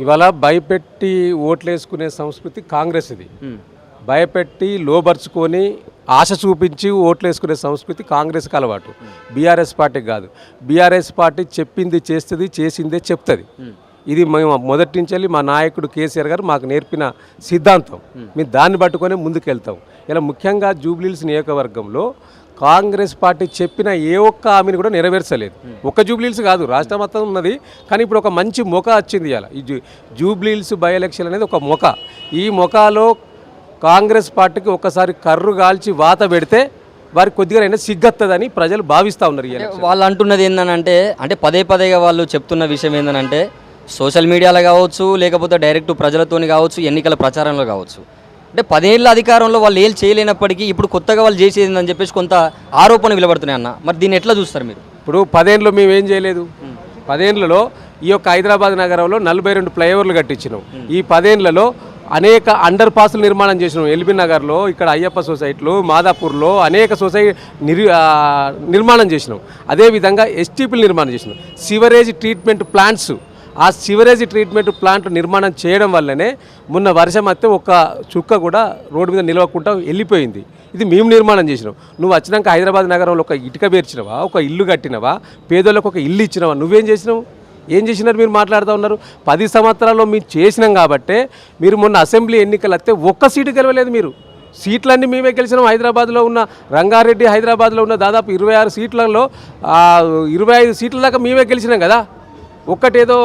ఇవాళ భయపెట్టి ఓట్లేసుకునే సంస్కృతి కాంగ్రెస్ ఇది భయపెట్టి లోబర్చుకొని ఆశ చూపించి ఓట్లేసుకునే సంస్కృతి కాంగ్రెస్కి అలవాటు. బీఆర్ఎస్ పార్టీకి కాదు. బీఆర్ఎస్ పార్టీ చెప్పింది చేస్తుంది చేసిందే చెప్తుంది. ఇది మేము మొదటి నుంచి వెళ్ళి మా నాయకుడు కేసీఆర్ గారు మాకు నేర్పిన సిద్ధాంతం. మేము దాన్ని పట్టుకొని ముందుకెళ్తాం. ఇలా ముఖ్యంగా జూబ్లీల్స్ నియోజకవర్గంలో కాంగ్రెస్ పార్టీ చెప్పిన ఏ ఒక్క హామీని కూడా నెరవేర్చలేదు. ఒక్క జూబ్లీల్స్ కాదు రాష్ట్రం మొత్తం ఉన్నది. కానీ ఇప్పుడు ఒక మంచి మొక వచ్చింది ఇవాళ. ఈ జూ జూబ్లీల్స్ బై ఎలక్షన్ అనేది ఒక మొక. ఈ మొకాలో కాంగ్రెస్ పార్టీకి ఒక్కసారి కర్రు కాల్చి వాత పెడితే వారికి కొద్దిగా అయినా సిగ్గత్తదని ప్రజలు భావిస్తూ ఉన్నారు. వాళ్ళు అంటున్నది ఏంటంటే అంటే పదే పదేగా వాళ్ళు చెప్తున్న విషయం ఏంటంటే సోషల్ మీడియాలో కావచ్చు లేకపోతే డైరెక్ట్ ప్రజలతోని కావచ్చు ఎన్నికల ప్రచారంలో కావచ్చు. అంటే పదేళ్ళ అధికారంలో వాళ్ళు ఏం చేయలేనప్పటికీ ఇప్పుడు కొత్తగా వాళ్ళు చేసేది ఏందని చెప్పేసి కొంత ఆరోపణ విలబడుతున్నాయి అన్న. మరి దీన్ని ఎట్లా చూస్తారు మీరు? ఇప్పుడు పదేళ్ళు మేము ఏం చేయలేదు. పదేళ్ళలో ఈ యొక్క హైదరాబాద్ నగరంలో నలభై రెండు ఫ్లైఓవర్లు కట్టించినాం. ఈ పదేళ్ళలో అనేక అండర్ పాస్లు నిర్మాణం చేసినాం. ఎల్బీ నగర్లో ఇక్కడ అయ్యప్ప సొసైటీలో మాదాపూర్లో అనేక సొసైటీ నిర్ నిర్మాణం చేసినాం. అదేవిధంగా ఎస్టీపీలు నిర్మాణం చేసినాం. సివరేజ్ ట్రీట్మెంట్ ప్లాంట్స్ ఆ సివరేజ్ ట్రీట్మెంట్ ప్లాంట్ నిర్మాణం చేయడం వల్లనే మొన్న వర్షం వస్తే ఒక చుక్క కూడా రోడ్డు మీద నిలవకుండా వెళ్ళిపోయింది. ఇది మేము నిర్మాణం చేసినాం. నువ్వు వచ్చినాక హైదరాబాద్ నగరంలో ఒక ఇటుక పేర్చినవా? ఒక ఇల్లు కట్టినవా? పేదోళ్ళకు ఒక ఇల్లు ఇచ్చినవా? నువ్వేం చేసినావు? ఏం చేసినారు మీరు మాట్లాడుతూ ఉన్నారు? పది సంవత్సరాల్లో మేము చేసినాం కాబట్టే మీరు మొన్న అసెంబ్లీ ఎన్నికలు వస్తే ఒక్క సీటు గెలవలేదు మీరు. సీట్లన్నీ మేమే గెలిచినాం. హైదరాబాద్లో ఉన్న రంగారెడ్డి హైదరాబాద్లో ఉన్న దాదాపు ఇరవై ఆరు సీట్లలో ఇరవై ఐదు సీట్ల దాకా మేమే గెలిచినాం కదా. ఒక్కటేదో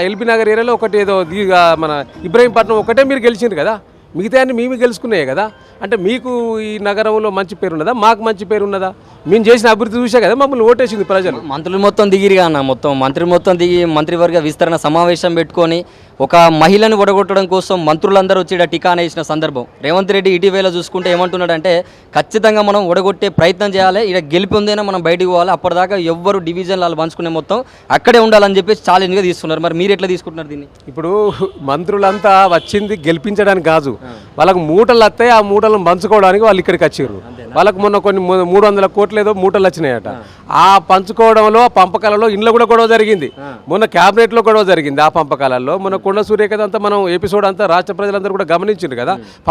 ఎల్బీ నగర్ ఏరియాలో ఒకటేదో దీ- మన ఇబ్రహీంపట్నం ఒకటే మీరు గెలిచిండ్రు కదా? మిగతా అన్ని మేము గెలుచుకున్నాయి కదా? అంటే మీకు ఈ నగరంలో మంచి పేరు ఉన్నదా? మాకు మంచి పేరు ఉన్నదా? మేము చేసిన అభివృద్ధి చూసా కదా మమ్మల్ని ఓటేసింది ప్రజలు. మంత్రులు మొత్తం దిగిరిగా అన్న మొత్తం మంత్రి మొత్తం దిగి మంత్రివర్గ విస్తరణ సమావేశం పెట్టుకొని ఒక మహిళను ఒడగొట్టడం కోసం మంత్రులందరూ వచ్చి ఈడ టికానా వేసిన సందర్భం. రేవంత్ రెడ్డి ఇటీవల చూసుకుంటే ఏమంటున్నాడంటే ఖచ్చితంగా మనం ఒడగొట్టే ప్రయత్నం చేయాలి ఇక్కడ గెలిపి ఉందైనా మనం బయటికి పోవాలి అప్పటిదాకా ఎవ్వరు డివిజన్ వాళ్ళు పంచుకునే మొత్తం అక్కడే ఉండాలని చెప్పేసి ఛాలెంజ్గా తీసుకున్నారు. మరి మీరు ఎట్లా తీసుకుంటున్నారు దీన్ని? ఇప్పుడు మంత్రులంతా వచ్చింది గెలిపించడానికి కాదు. వాళ్ళకు మూటలు వస్తాయి ఆ మూటలను పంచుకోవడానికి వాళ్ళు ఇక్కడికి వచ్చారు. వాళ్ళకు మొన్న కొన్ని మూడు వందల కోట్లు ఏదో మూటలు వచ్చినాయట. ఆ పంచుకోవడంలో పంపకాలలో ఇంట్లో కూడా గొడవ జరిగింది. మొన్న క్యాబినెట్లో గొడవ జరిగింది ఆ పంపకాలలో. మొన్న కొండ సూర్యకథ అంతా మనం ఎపిసోడ్ అంతా రాష్ట్ర ప్రజలందరూ కూడా గమనించారు కదా.